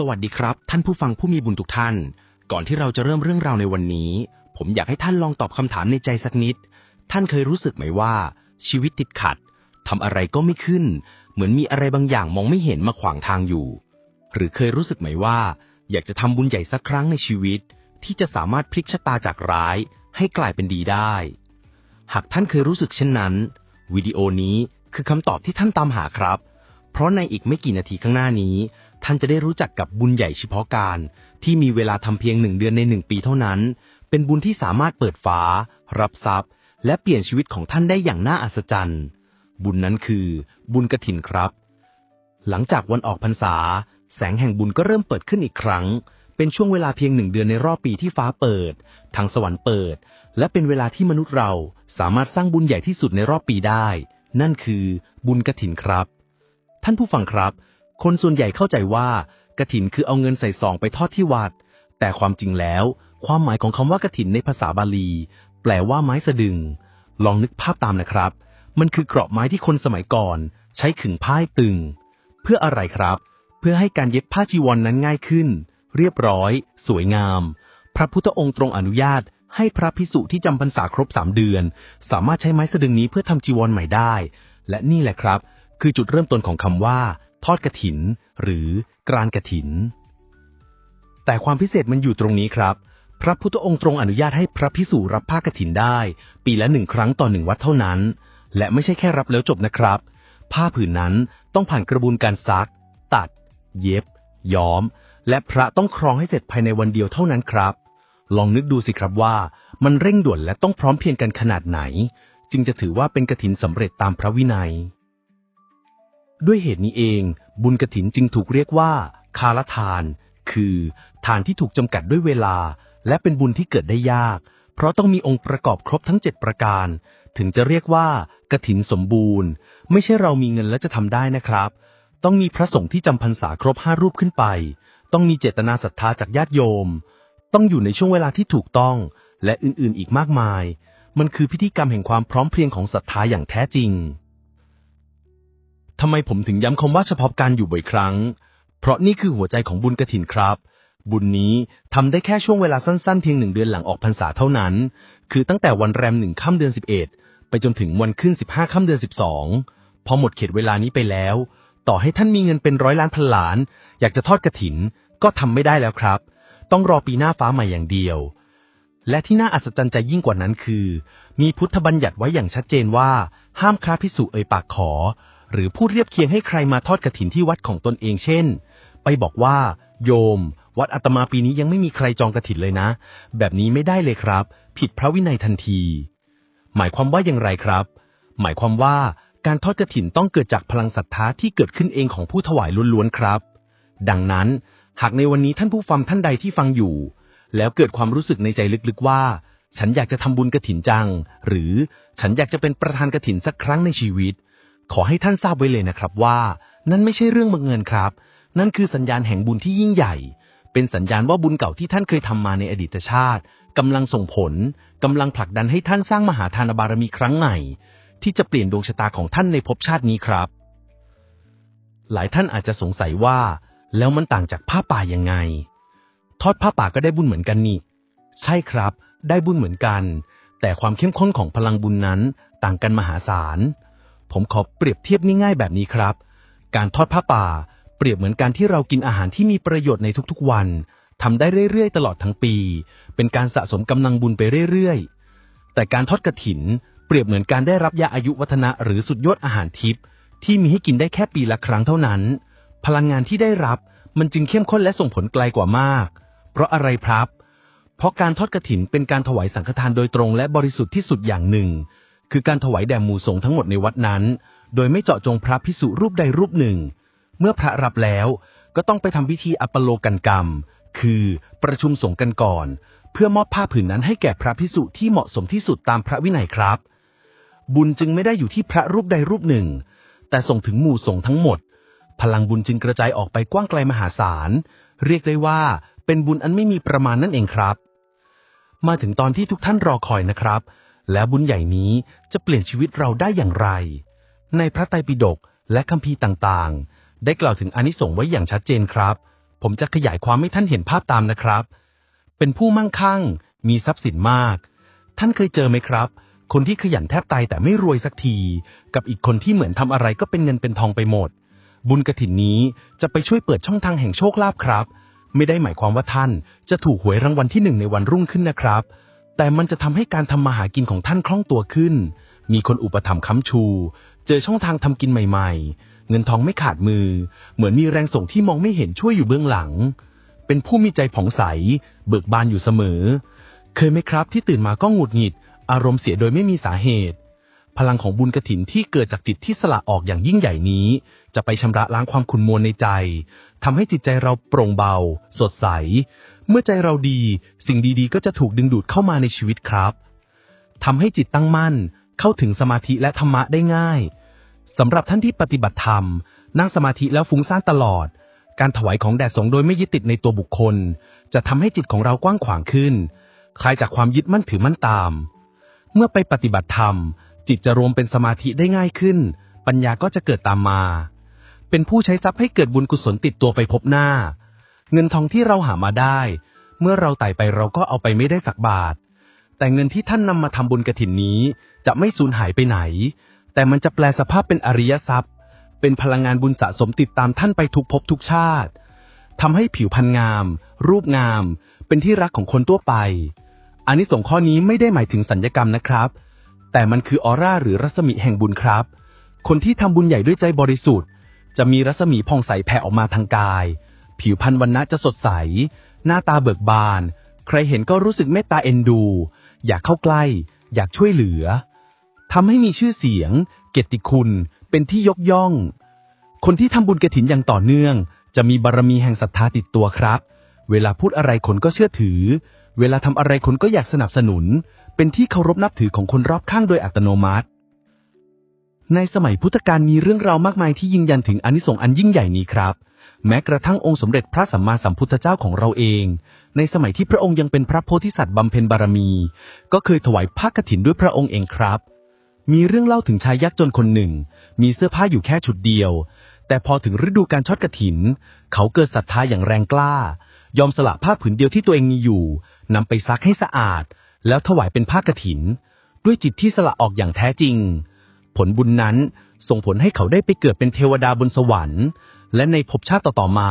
สวัสดีครับ ท่านผู้ฟังผู้มีบุญทุกท่าน ก่อนที่เราจะเริ่มเรื่องราวในวันนี้ ผมอยากให้ท่านลองตอบคำถามในใจสักนิด ท่านเคยรู้สึกไหมว่า ชีวิตติดขัดทำอะไรก็ไม่ขึ้น เหมือนมีอะไรบางอย่างมองไม่เห็นมาขวางทางอยู่ หรือเคยรู้สึกไหมว่า อยากจะทำบุญใหญ่สักครั้งในชีวิต ที่จะสามารถพลิกชะตาจากร้าย ให้กลายเป็นดีได้ หากท่านเคยรู้สึกเช่นนั้นวิดีโอนี้คือคำตอบที่ท่านตามหาครับ เพราะในอีกไม่กี่นาทีข้างหน้านี้ ท่านจะได้รู้จักกับบุญใหญ่เฉพาะการ ที่มีเวลาทำเพียงหนึ่งเดือนในหนึ่งปีเท่านั้น เป็นบุญที่สามารถเปิดฟ้ารับทรัพย์ และเปลี่ยนชีวิตของท่านได้อย่างน่าอัศจรรย์ บุญนั้นคือ บุญกระถินครับ หลังจากวันออกพรรษา แสงแห่งบุญก็เริ่มเปิดขึ้นอีกครั้ง เป็นช่วงเวลาเพียงหนึ่งเดือนในรอบปีที่ฟ้าเปิด ทางสวรรค์เปิด และเป็นเวลาที่มนุษย์เราสามารถสร้างบุญใหญ่ที่สุดในรอบปีได้ นั่นคือบุญกระถินครับ ท่านผู้ฟังครับ คนส่วนใหญ่เข้าใจว่ากระถินคือเอาเงินใส่ซองไปทอดที่วัด แต่ความจริงแล้ว ความหมายของคำว่ากระถินในภาษาบาลี แปลว่าไม้สะดึง ลองนึกภาพตามนะครับ มันคือเกราะไม้ที่คนสมัยก่อน ใช้ขึงผ้าตึง เพื่ออะไรครับ เพื่อให้การเย็บผ้าจีวรนนั้นง่ายขึ้น เรียบร้อย สวยงาม พระพุทธองค์ทรงอนุญาตให้พระพิสุที่จำพรรษาครบสามเดือน สามารถใช้ไม้สะดึงนี้เพื่อทำจีวรใหม่ได้ และนี่แหละครับ คือจุดเริ่มต้นของคำว่า ทอดกระถิน หรือกรานกระถิน แต่ความพิเศษมันอยู่ตรงนี้ครับ พระพุทธองค์ทรงอนุญาตให้พระพิสุรับผ้ากฐินได้ ปีละหนึ่งครั้งต่อหนึ่งวัดเท่านั้น และไม่ใช่แค่รับแล้วจบนะครับ ผ้าผืนนั้นต้องผ่านกระบวนการซัก ตัด เย็บ ย้อม และพระต้องครองให้เสร็จภายในวันเดียวเท่านั้นครับ ลองนึกดูสิครับว่ามันเร่งด่วนและต้องพร้อมเพรียงกันขนาดไหน จึงจะถือว่าเป็นกฐินสำเร็จตามพระวินัย ด้วยเหตุนี้เอง บุญกฐินจึงถูกเรียกว่า คาลทาน คือ ทานที่ถูกจำกัดด้วยเวลา และเป็นบุญที่เกิดได้ยาก เพราะต้องมีองค์ประกอบครบทั้ง 7 ประการ ถึงจะเรียกว่ากฐินสมบูรณ์ ไม่ใช่เรามีเงินแล้วจะทำได้นะครับ ต้องมีพระสงฆ์ที่จำพรรษาครบห้ารูปขึ้นไป ต้องมีเจตนาศรัทธาจากญาติโยม ต้องอยู่ในช่วงเวลาที่ถูกต้อง และอื่นๆ อีกมากมาย มันคือพิธีกรรมแห่งความพร้อมเพรียงของศรัทธาอย่างแท้จริง ทำไมผมถึงย้ำคำว่าเฉพาะการอยู่บ่อยครั้ง เพราะนี่คือหัวใจของบุญกระถินครับ บุญนี้ทำได้แค่ช่วงเวลาสั้นๆ เพียงหนึ่งเดือนหลังออกพรรษาเท่านั้น คือตั้งแต่วันแรมหนึ่งค่ำเดือนสิบเอ็ดไปจนถึงวันขึ้นสิบห้าค่ำเดือนสิบสองพอหมดเขตเวลานี้ไปแล้ว ต่อให้ท่านมีเงินเป็นร้อยล้านพันล้าน อยากจะทอดกระถินก็ทำไม่ได้แล้วครับ ต้องรอปีหน้าฟ้าใหม่อย่างเดียว และที่น่าอัศจรรย์ใจยิ่งกว่านั้นคือ มีพุทธบัญญัติไว้อย่างชัดเจนว่า ห้ามค้าพิสุเอ่ยปากขอ หรือพูดเรียบเคียงให้ใครมาทอดกระถินที่วัดของตนเองเช่น ไปบอกว่า โยม วัดอาตมาปีนี้ยังไม่มีใครจองกระถินเลยนะ แบบนี้ไม่ได้เลยครับ ผิดพระวินัยทันที หมายความว่าอย่างไรครับ หมายความว่าการทอดกระถินต้องเกิดจากพลังศรัทธาที่เกิดขึ้นเองของผู้ถวายล้วนๆครับ ดังนั้น หากในวันนี้ท่านผู้ฟังท่านใดที่ฟังอยู่ แล้วเกิดความรู้สึกในใจลึกๆว่า ฉันอยากจะทำบุญกระถินจัง หรือฉันอยากจะเป็นประธานกระถินสักครั้งในชีวิต ขอให้ท่านทราบไว้เลยนะครับว่า นั่นไม่ใช่เรื่องบังเอิญครับ นั่นคือสัญญาณแห่งบุญที่ยิ่งใหญ่ เป็นสัญญาณว่าบุญเก่าที่ท่านเคยทำมาในอดีตชาติกำลังส่งผลกำลังผลักดันให้ท่านสร้างมหาทานบารมีครั้งใหม่ที่จะเปลี่ยนดวงชะตาของท่านในภพชาตินี้ครับ หลายท่านอาจจะสงสัยว่า แล้วมันต่างจากผ้าป่ายังไง ทอดผ้าป่าก็ได้บุญเหมือนกันนี่ ใช่ครับ ได้บุญเหมือนกัน แต่ความเข้มข้นของพลังบุญนั้นต่างกันมหาศาล ผมขอเปรียบเทียบง่ายๆแบบนี้ครับ การทอดผ้าป่า เปรียบเหมือนการที่เรากินอาหารที่มีประโยชน์ในทุกๆวันทำได้เรื่อยๆ ตลอดทั้งปี เป็นการสะสมกำลังบุญไปเรื่อยๆ แต่การทอดกระถิน เปรียบเหมือนการได้รับยาอายุวัฒนะหรือสุดยอดอาหารทิพย์ที่มีให้กินได้แค่ปีละครั้งเท่านั้น พลังงานที่ได้รับมันจึงเข้มข้นและส่งผลไกลกว่ามาก เพราะอะไรครับ เพราะการทอดกระถินเป็นการถวายสังฆทานโดยตรงและบริสุทธิ์ที่สุดอย่างหนึ่ง คือการถวายแด่หมู่สงฆ์ทั้งหมดในวัดนั้น โดยไม่เจาะจงพระพิสุรูปใดรูปหนึ่ง เมื่อพระรับแล้วก็ต้องไปทำพิธีอัปโลกันกรรม คือประชุมสงฆ์กันก่อน เพื่อมอบผ้าผืนนั้นให้แก่พระพิสุที่เหมาะสมที่สุดตามพระวินัยครับ บุญจึงไม่ได้อยู่ที่พระรูปใดรูปหนึ่ง แต่ส่งถึงหมู่สงฆ์ทั้งหมด พลังบุญจึงกระจายออกไปกว้างไกลมหาศาล เรียกได้ว่าเป็นบุญอันไม่มีประมาณนั่นเองครับ มาถึงตอนที่ทุกท่านรอคอยนะครับ แล้วบุญใหญ่นี้จะเปลี่ยนชีวิตเราได้อย่างไร ในพระไตรปิฎกและคัมภีร์ต่างๆ ได้กล่าวถึงอนิสงส์ไว้อย่างชัดเจนครับ ผมจะขยายความให้ท่านเห็นภาพตามนะครับ เป็นผู้มั่งคั่ง มีทรัพย์สินมาก ท่านเคยเจอไหมครับ คนที่ขยันแทบตายแต่ไม่รวยสักที กับอีกคนที่เหมือนทำอะไรก็เป็นเงินเป็นทองไปหมด บุญกระถินนี้จะไปช่วยเปิดช่องทางแห่งโชคลาภครับ ไม่ได้หมายความว่าท่านจะถูกหวยรางวัลที่หนึ่งในวันรุ่งขึ้นนะครับ แต่มันจะทำให้การทำมาหากินของท่านคล่องตัวขึ้น มีคนอุปถัมภ์ค้ำชู เจอช่องทางทำกินใหม่ ๆ เงินทองไม่ขาดมือ เหมือนมีแรงส่งที่มองไม่เห็นช่วยอยู่เบื้องหลัง เป็นผู้มีใจผ่องใส เบิกบานอยู่เสมอ เคยไหมครับที่ตื่นมาก็หงุดหงิด อารมณ์เสียโดยไม่มีสาเหตุ พลังของบุญกระถินที่เกิดจากจิตที่สละออกอย่างยิ่งใหญ่นี้ จะไปชำระล้างความขุ่นมัวในใจ ทำให้จิตใจเราโปร่งเบา สดใส เมื่อใจเราดี สิ่งดีๆ ก็จะถูกดึงดูดเข้ามาในชีวิตครับ ทำให้จิตตั้งมั่น เข้าถึงสมาธิและธรรมะได้ง่าย สำหรับท่านที่ปฏิบัติธรรม นั่งสมาธิแล้วฟุ้งซ่านตลอด การถวายของแด่สงโดยไม่ยึดติดในตัวบุคคล จะทำให้จิตของเรากว้างขวางขึ้น คลายจากความยึดมั่นถือมั่นตาม เมื่อไปปฏิบัติธรรม จิตจะรวมเป็นสมาธิได้ง่ายขึ้น ปัญญาก็จะเกิดตามมา เป็นผู้ใช้ทรัพย์ให้เกิดบุญกุศลติดตัวไปพบหน้า เงินทองที่เราหามาได้ เมื่อเราไต่ไปเราก็เอาไปไม่ได้สักบาท แต่เงินที่ท่านนำมาทำบุญกระถินนี้จะไม่สูญหายไปไหน แต่มันจะแปลสภาพเป็นอริยทรัพย์ เป็นพลังงานบุญสะสมติดตามท่านไปทุกภพทุกชาติทำให้ผิวพรรณงาม รูปงาม เป็นที่รักของคนทั่วไปอันนี้ส่งส์ข้อนี้ไม่ได้หมายถึงสัญญกรรมนะครับ แต่มันคือออร่าหรือรัศมีแห่งบุญครับ คนที่ทำบุญใหญ่ด้วยใจบริสุทธิ์ จะมีรัศมีผ่องใสแผ่ออกมาทางกาย ผิวพรรณวันนะจะสดใส หน้าตาเบิกบาน ใครเห็นก็รู้สึกเมตตาเอ็นดู อยากเข้าใกล้ อยากช่วยเหลือทำให้มีชื่อเสียง เกียรติคุณ เป็นที่ยกย่อง คนที่ทำบุญกระถินอย่างต่อเนื่อง จะมีบารมีแห่งศรัทธาติดตัวครับ เวลาพูดอะไรคนก็เชื่อถือ เวลาทำอะไรคนก็อยากสนับสนุน เป็นที่เคารพนับถือของคนรอบข้างโดยอัตโนมัติ ในสมัยพุทธกาลมีเรื่องราวมากมายที่ยืนยันถึงอานิสงส์อันยิ่งใหญ่นี้ครับ แม้กระทั่งองค์สมเด็จพระสัมมาสัมพุทธเจ้าของเราเอง ในสมัยที่พระองค์ยังเป็นพระโพธิสัตว์บำเพ็ญบารมี ก็เคยถวายผ้ากฐินด้วยพระองค์เองครับ มีเรื่องเล่าถึงชายยักษ์จนคนหนึ่ง มีเสื้อผ้าอยู่แค่ชุดเดียว แต่พอถึงฤดูการทอดกฐิน เขาเกิดศรัทธาอย่างแรงกล้า ยอมสละผ้าผืนเดียวที่ตัวเองมีอยู่ นำไปซักให้สะอาด แล้วถวายเป็นผ้ากฐิน ด้วยจิตที่สละออกอย่างแท้จริง ผลบุญนั้นส่งผลให้เขาได้ไปเกิดเป็นเทวดาบนสวรรค์ และในภพชาติต่อๆมา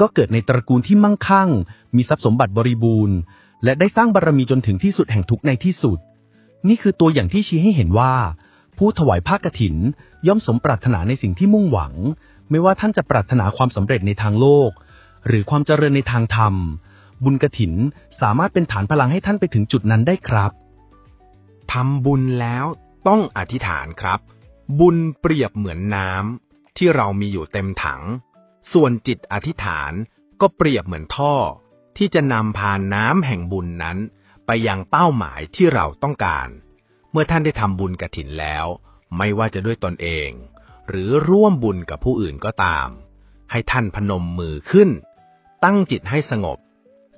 ก็เกิดในตระกูลที่มั่งคั่ง มีทรัพย์สมบัติบริบูรณ์ และได้สร้างบารมีจนถึงที่สุดแห่งทุกในที่สุด นี่คือตัวอย่างที่ชี้ให้เห็นว่า ผู้ถวายผ้ากฐินย่อมสมปรารถนาในสิ่งที่มุ่งหวัง ไม่ว่าท่านจะปรารถนาความสำเร็จในทางโลก หรือความเจริญในทางธรรม บุญกฐิน สามารถเป็นฐานพลังให้ท่านไปถึงจุดนั้นได้ครับทำบุญแล้วต้องอธิษฐานครับ บุญเปรียบเหมือนน้ำที่เรามีอยู่เต็มถัง ส่วนจิตอธิษฐานก็เปรียบเหมือนท่อ ที่จะนำพาน้ำแห่งบุญนั้น ไปยังเป้าหมายที่เราต้องการ เมื่อท่านได้ทำบุญกระถินแล้ว ไม่ว่าจะด้วยตนเอง หรือร่วมบุญกับผู้อื่นก็ตาม ให้ท่านพนมมือขึ้น ตั้งจิตให้สงบ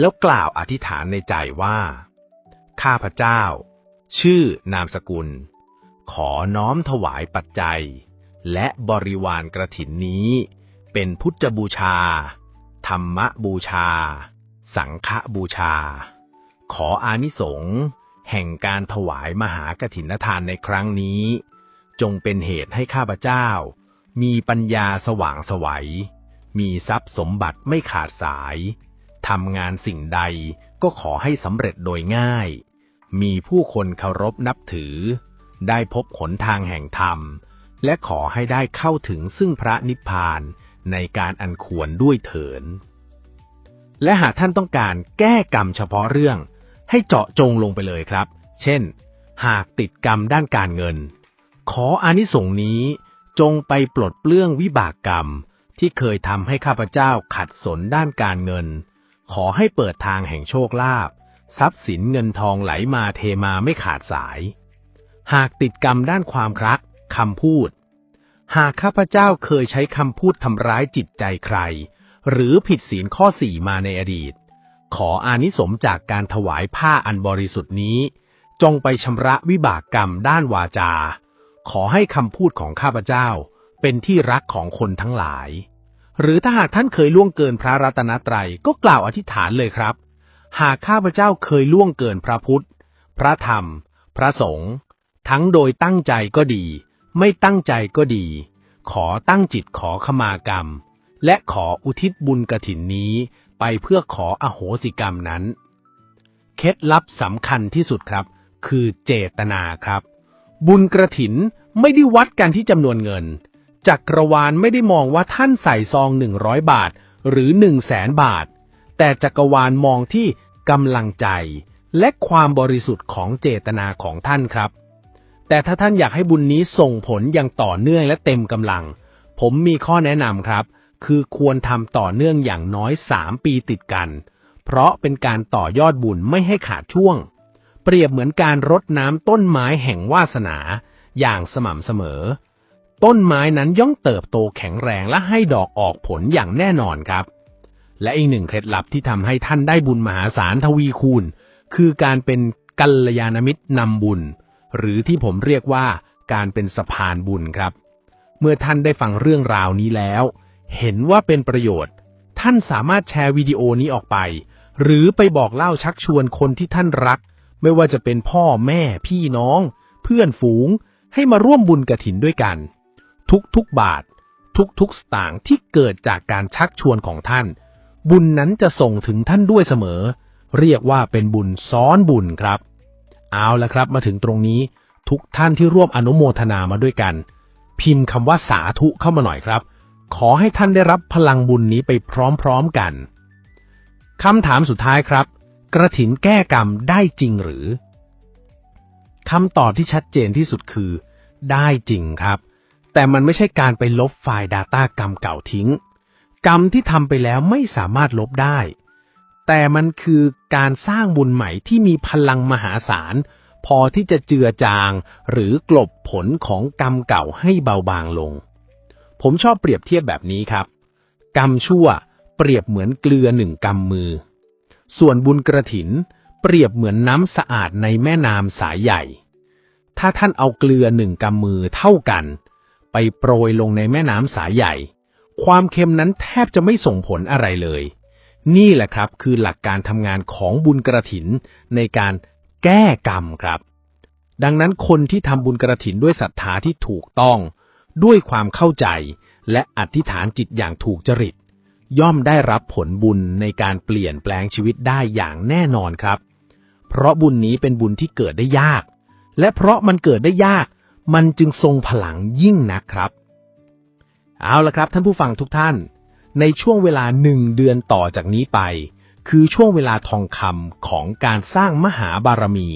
แล้วกล่าวอธิษฐานในใจว่า ข้าพเจ้า ชื่อนามสกุล ขอน้อมถวายปัจจัย และบริวารกระถินนี้ เป็นพุทธบูชา ธรรมบูชา สังฆบูชา ขออานิสงส์แห่งการถวายมหากถินทานในครั้งนี้ จงเป็นเหตุให้ข้าพเจ้า มีปัญญาสว่างไสวัย มีทรัพย์สมบัติไม่ขาดสาย ทำงานสิ่งใดก็ขอให้สำเร็จโดยง่าย มีผู้คนเคารพนับถือ ได้พบหนทางแห่งธรรม และขอให้ได้เข้าถึงซึ่งพระนิพพานในการอันควรด้วยเถิน และหากท่านต้องการแก้กรรมเฉพาะเรื่อง ให้เจาะจงลงไปเลยครับ เช่น หากติดกรรมด้านการเงิน ขออานิสงส์นี้จงไปปลดเปลื้องวิบากกรรมที่เคยทำให้ข้าพเจ้าขัดสนด้านการเงิน ขอให้เปิดทางแห่งโชคลาภทรัพย์สินเงินทองไหลมาเทมาไม่ขาดสาย หากติดกรรมด้านความรักคำพูด หากข้าพเจ้าเคยใช้คำพูดทำร้ายจิตใจใคร หรือผิดศีลข้อสี่มาในอดีต ขออานิสมจากการถวายผ้าอันบริสุทธิ์นี้ จงไปชำระวิบากกรรมด้านวาจา ขอให้คำพูดของข้าพเจ้าเป็นที่รักของคนทั้งหลาย หรือถ้าหากท่านเคยล่วงเกินพระรัตนตรัยก็กล่าวอธิษฐานเลยครับ หากข้าพเจ้าเคยล่วงเกินพระพุทธ พระธรรม พระสงฆ์ทั้งโดยตั้งใจก็ดี ไม่ตั้งใจก็ดี ขอตั้งจิตขอขมากรรม และขออุทิศบุญกระถินนี้ไปเพื่อขออโหสิกรรมนั้น เคล็ดลับสำคัญที่สุดครับ คือเจตนาครับ บุญกระถินไม่ได้วัดกันที่จำนวนเงิน จักรวาลไม่ได้มองว่าท่านใส่ซองหนึ่งร้อยบาท หรือหนึ่งแสนบาท แต่จักรวาลมองที่กำลังใจ และความบริสุทธิ์ของเจตนาของท่านครับ แต่ถ้าท่านอยากให้บุญนี้ส่งผลอย่างต่อเนื่องและเต็มกำลัง ผมมีข้อแนะนำครับ คือควรทำต่อเนื่องอย่างน้อยสามปีติดกัน เพราะเป็นการต่อยอดบุญไม่ให้ขาดช่วง เปรียบเหมือนการรดน้ำต้นไม้แห่งวาสนา อย่างสม่ำเสมอ ต้นไม้นั้นย่อมเติบโตแข็งแรงและให้ดอกออกผลอย่างแน่นอนครับ และอีกหนึ่งเคล็ดลับที่ทำให้ท่านได้บุญมหาศาลทวีคูณ คือการเป็นกัลยาณมิตรนำบุญ หรือที่ผมเรียกว่าการเป็นสะพานบุญครับ เมื่อท่านได้ฟังเรื่องราวนี้แล้ว เห็นว่าเป็นประโยชน์ ท่านสามารถแชร์วิดีโอนี้ออกไป หรือไปบอกเล่าชักชวนคนที่ท่านรัก ไม่ว่าจะเป็นพ่อแม่พี่น้อง เพื่อนฝูง ให้มาร่วมบุญกระถินด้วยกัน ทุกๆบาท ทุกๆสตางค์ที่เกิดจากการชักชวนของท่าน บุญนั้นจะส่งถึงท่านด้วยเสมอ เรียกว่าเป็นบุญซ้อนบุญครับ เอาละครับมาถึงตรงนี้ทุกท่านที่ร่วมอนุโมทนามาด้วยกัน พิมพ์คำว่าสาธุเข้ามาหน่อยครับ ขอให้ท่านได้รับพลังบุญนี้ไปพร้อมๆกันคำถามสุดท้ายครับ กระถินแก้กรรมได้จริงหรือคำตอบที่ชัดเจนที่สุดคือ ได้จริงครับ แต่มันไม่ใช่การไปลบไฟล์ Data กรรมเก่าทิ้ง กรรมที่ทำไปแล้วไม่สามารถลบได้ แต่มันคือการสร้างบุญใหม่ที่มีพลังมหาศาล พอที่จะเจือจาง หรือกลบผลของกรรมเก่าให้เบาบางลง ผมชอบเปรียบเทียบแบบนี้ครับ กรรมชั่วเปรียบเหมือนเกลือหนึ่งกำมือ ส่วนบุญกระถิน เปรียบเหมือนน้ำสะอาดในแม่น้ำสายใหญ่ ถ้าท่านเอาเกลือหนึ่งกำมือเท่ากัน ไปโปรยลงในแม่น้ำสายใหญ่ ความเค็มนั้นแทบจะไม่ส่งผลอะไรเลย นี่แหละครับคือหลักการทำงานของบุญกระถินในการแก้กรรมครับ ดังนั้นคนที่ทำบุญกระถินด้วยศรัทธาที่ถูกต้อง ด้วยความเข้าใจ และอธิษฐานจิตอย่างถูกจริต ย่อมได้รับผลบุญในการเปลี่ยนแปลงชีวิตได้อย่างแน่นอนครับ เพราะบุญนี้เป็นบุญที่เกิดได้ยาก และเพราะมันเกิดได้ยาก มันจึงทรงพลังยิ่งนักครับ เอาละครับท่านผู้ฟังทุกท่าน ในช่วงเวลาหนึ่งเดือนต่อจากนี้ไป คือช่วงเวลาทองคำของการสร้างมหาบารมี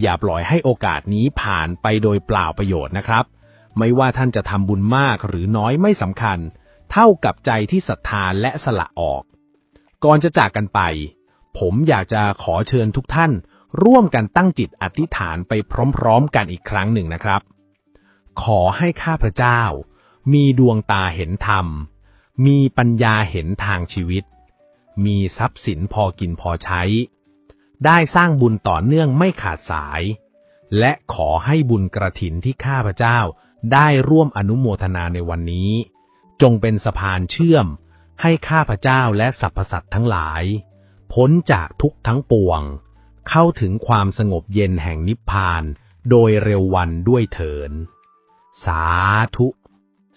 อย่าปล่อยให้โอกาสนี้ผ่านไปโดยเปล่าประโยชน์นะครับ ไม่ว่าท่านจะทำบุญมากหรือน้อยไม่สำคัญ เท่ากับใจที่ศรัทธาและสละออก ก่อนจะจากกันไป ผมอยากจะขอเชิญทุกท่านร่วมกันตั้งจิตอธิษฐานไปพร้อม ๆ กันอีกครั้งหนึ่งนะครับ ขอให้ข้าพเจ้า มีดวงตาเห็นธรรม มีปัญญาเห็นทางชีวิต มีทรัพย์สินพอกินพอใช้ ได้สร้างบุญต่อเนื่องไม่ขาดสาย และขอให้บุญกระถินที่ข้าพเจ้าได้ร่วมอนุโมทนาในวันนี้ จงเป็นสะพานเชื่อม ให้ข้าพเจ้าและสรรพสัตว์ทั้งหลาย พ้นจากทุกทั้งปวง เข้าถึงความสงบเย็นแห่งนิพพานโดยเร็ววันด้วยเถิน สาธุ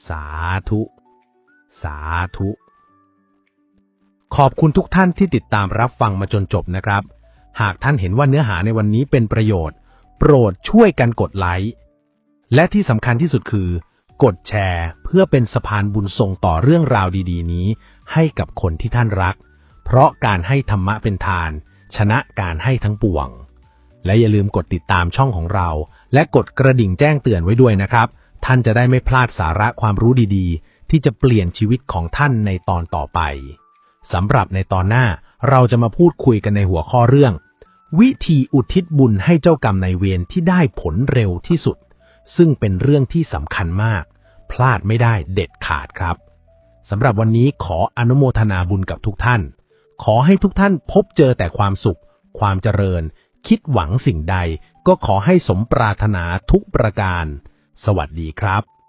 สาธุ สาธุ ขอบคุณทุกท่านที่ติดตามรับฟังมาจนจบนะครับ หากท่านเห็นว่าเนื้อหาในวันนี้เป็นประโยชน์ โปรดช่วยกันกดไลค์และที่สำคัญที่สุดคือ กดแชร์เพื่อเป็นสะพานบุญส่งต่อเรื่องราวดี ๆ นี้ ให้กับคนที่ท่านรัก เพราะการให้ธรรมะเป็นทาน ชนะการให้ทั้งปวง และอย่าลืมกดติดตามช่องของเรา และกดกระดิ่งแจ้งเตือนไว้ด้วยนะครับ ท่านจะได้ไม่พลาดสาระความรู้ดีๆ ที่จะเปลี่ยนชีวิตของท่านในตอนต่อไปสำหรับในตอนหน้าเราจะมาพูดคุยกันในหัวข้อเรื่อง วิธีอุทิศบุญให้เจ้ากรรมนายเวรที่ได้ผลเร็วที่สุด ซึ่งเป็นเรื่องที่สำคัญมาก พลาดไม่ได้เด็ดขาดครับสำหรับวันนี้ขออนุโมทนาบุญกับทุกท่าน ขอให้ทุกท่านพบเจอแต่ความสุข ความเจริญ คิดหวังสิ่งใด ก็ขอให้สมปรารถนาทุกประการ สวัสดีครับ